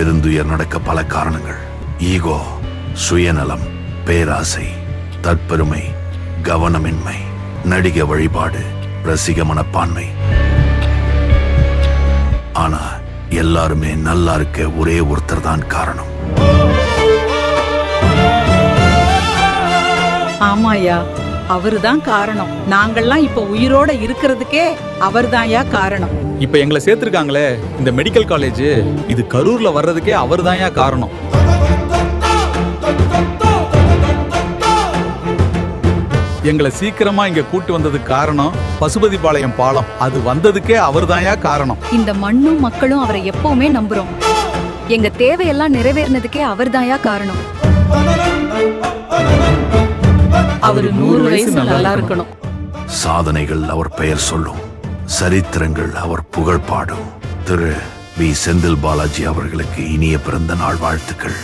பெருந்துயர் நடக்க பல காரணங்கள். ஈகோ சுயநலம் பேராசை தற்பெருமை கவனமின்மை நடிக வழிபாடு ரசிக மனப்பான்மை. ஆனா எல்லாருமே நல்லா இருக்க ஒரே ஒருத்தர் தான் காரணம். ஆமாயா அவருதான் காரணம். நாங்கள்லாம் இப்ப உயிரோட இருக்கிறதுக்கே அவர்தான்யா காரணம். இப்ப எங்களை சேர்த்திருக்காங்களே இந்த மெடிக்கல் காலேஜ் இது கரூர்ல வர்றதுக்கே அவர்தான்யா காரணம். எங்களை சீக்கிரமா இங்க கூட்டு வந்ததுக்கு காரணம் பசுபதிபாளையம் பாலம். அது வந்ததுக்கே அவர்தான்யா காரணம். இந்த மண்ணும் மக்களும் அவரை எப்பவுமே நம்புறோம். எங்க தேவையெல்லாம் நிறைவேறினதுக்கே அவர்தாயா காரணம். அவரு நூறு வயசு நல்லா இருக்கணும். சாதனைகள் அவர் பெயர் சொல்லும். சரித்திரங்கள் அவர் புகழ் பாடும் திரு வி செந்தில் பாலாஜி அவர்களுக்கு இனிய பிறந்த நாள் வாழ்த்துக்கள்.